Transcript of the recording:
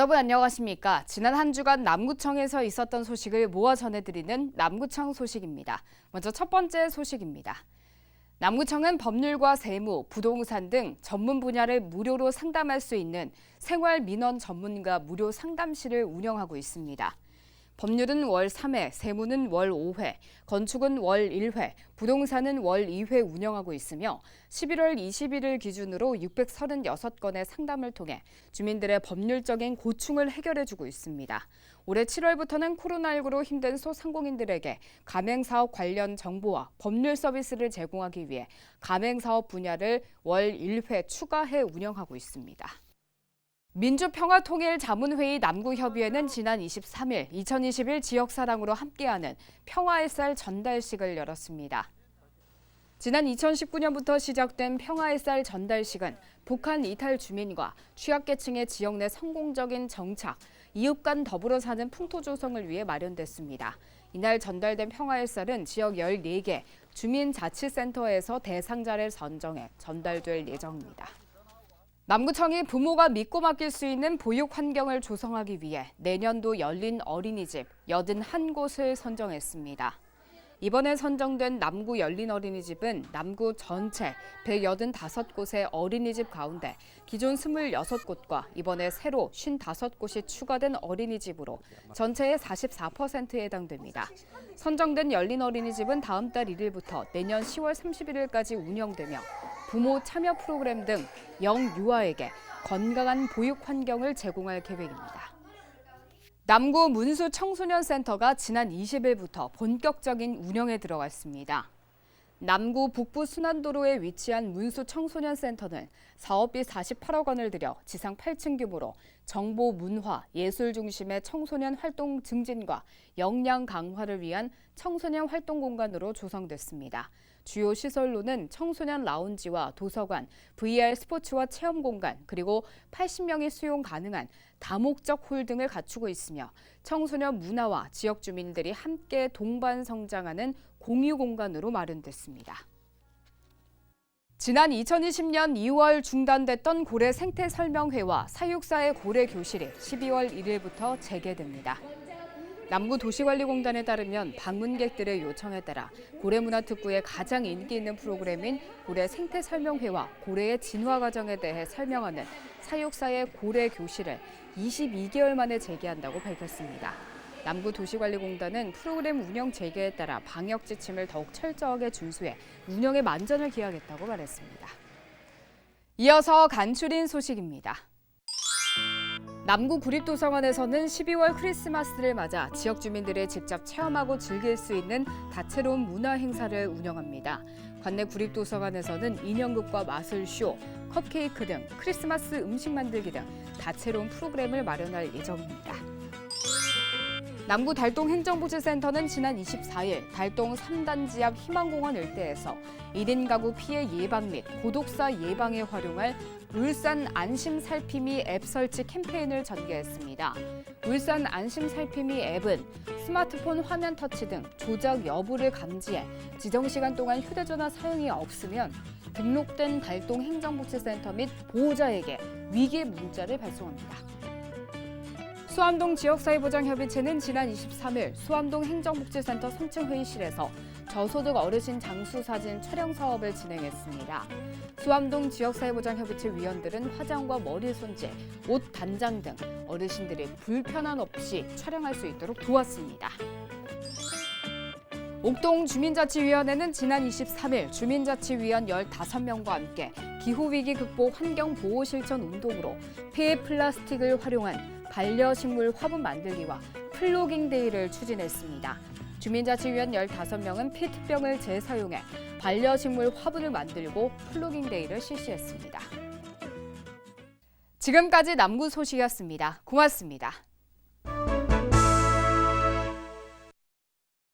여러분 안녕하십니까? 지난 한 주간 남구청에서 있었던 소식을 모아 전해드리는 남구청 소식입니다. 먼저 첫 번째 소식입니다. 남구청은 법률과 세무, 부동산 등 전문 분야를 무료로 상담할 수 있는 생활 민원 전문가 무료 상담실을 운영하고 있습니다. 법률은 월 3회, 세무는 월 5회, 건축은 월 1회, 부동산은 월 2회 운영하고 있으며 11월 21일 기준으로 636건의 상담을 통해 주민들의 법률적인 고충을 해결해 주고 있습니다. 올해 7월부터는 코로나19로 힘든 소상공인들에게 가맹사업 관련 정보와 법률 서비스를 제공하기 위해 가맹사업 분야를 월 1회 추가해 운영하고 있습니다. 민주평화통일자문회의 남구협의회는 지난 23일 2021 지역사랑으로 함께하는 평화의 쌀 전달식을 열었습니다. 지난 2019년부터 시작된 평화의 쌀 전달식은 북한 이탈 주민과 취약계층의 지역 내 성공적인 정착, 이웃 간 더불어 사는 풍토 조성을 위해 마련됐습니다. 이날 전달된 평화의 쌀은 지역 14개 주민자치센터에서 대상자를 선정해 전달될 예정입니다. 남구청이 부모가 믿고 맡길 수 있는 보육 환경을 조성하기 위해 내년도 열린 어린이집 81곳을 선정했습니다. 이번에 선정된 남구 열린 어린이집은 남구 전체 185곳의 어린이집 가운데 기존 26곳과 이번에 새로 55곳이 추가된 어린이집으로 전체의 44%에 해당됩니다. 선정된 열린 어린이집은 다음 달 1일부터 내년 10월 31일까지 운영되며 부모 참여 프로그램 등 영유아에게 건강한 보육 환경을 제공할 계획입니다. 남구 문수 청소년 센터가 지난 20일부터 본격적인 운영에 들어갔습니다. 남구 북부 순환도로에 위치한 문수 청소년 센터는 사업비 48억 원을 들여 지상 8층 규모로 정보 문화, 예술 중심의 청소년 활동 증진과 역량 강화를 위한 청소년 활동 공간으로 조성됐습니다. 주요 시설로는 청소년 라운지와 도서관, VR 스포츠와 체험 공간, 그리고 80명이 수용 가능한 다목적 홀 등을 갖추고 있으며 청소년 문화와 지역 주민들이 함께 동반 성장하는 공유 공간으로 마련됐습니다. 지난 2020년 2월 중단됐던 고래 생태 설명회와 사육사의 고래 교실이 12월 1일부터 재개됩니다. 남구도시관리공단에 따르면 방문객들의 요청에 따라 고래문화특구의 가장 인기 있는 프로그램인 고래 생태 설명회와 고래의 진화 과정에 대해 설명하는 사육사의 고래 교실을 22개월 만에 재개한다고 밝혔습니다. 남구도시관리공단은 프로그램 운영 재개에 따라 방역 지침을 더욱 철저하게 준수해 운영에 만전을 기하겠다고 말했습니다. 이어서 간추린 소식입니다. 남구 구립도서관에서는 12월 크리스마스를 맞아 지역 주민들이 직접 체험하고 즐길 수 있는 다채로운 문화 행사를 운영합니다. 관내 구립도서관에서는 인형극과 마술쇼, 컵케이크 등 크리스마스 음식 만들기 등 다채로운 프로그램을 마련할 예정입니다. 남구 달동 행정복지센터는 지난 24일 달동 3단지 앞 희망공원 일대에서 1인 가구 피해 예방 및 고독사 예방에 활용할 울산 안심 살피미 앱 설치 캠페인을 전개했습니다. 울산 안심 살피미 앱은 스마트폰 화면 터치 등 조작 여부를 감지해 지정 시간 동안 휴대전화 사용이 없으면 등록된 달동 행정복지센터 및 보호자에게 위기 문자를 발송합니다. 수암동 지역사회보장협의체는 지난 23일 수암동 행정복지센터 3층 회의실에서 저소득 어르신 장수 사진 촬영 사업을 진행했습니다. 수암동 지역사회보장협의체 위원들은 화장과 머리 손질, 옷 단장 등 어르신들이 불편함 없이 촬영할 수 있도록 도왔습니다. 옥동 주민자치위원회는 지난 23일 주민자치위원 15명과 함께 기후위기 극복 환경보호 실천 운동으로 폐 플라스틱을 활용한 반려식물 화분 만들기와 플로깅 데이를 추진했습니다. 주민자치위원 15명은 페트병을 재사용해 반려식물 화분을 만들고 플로깅 데이를 실시했습니다. 지금까지 남구 소식이었습니다. 고맙습니다.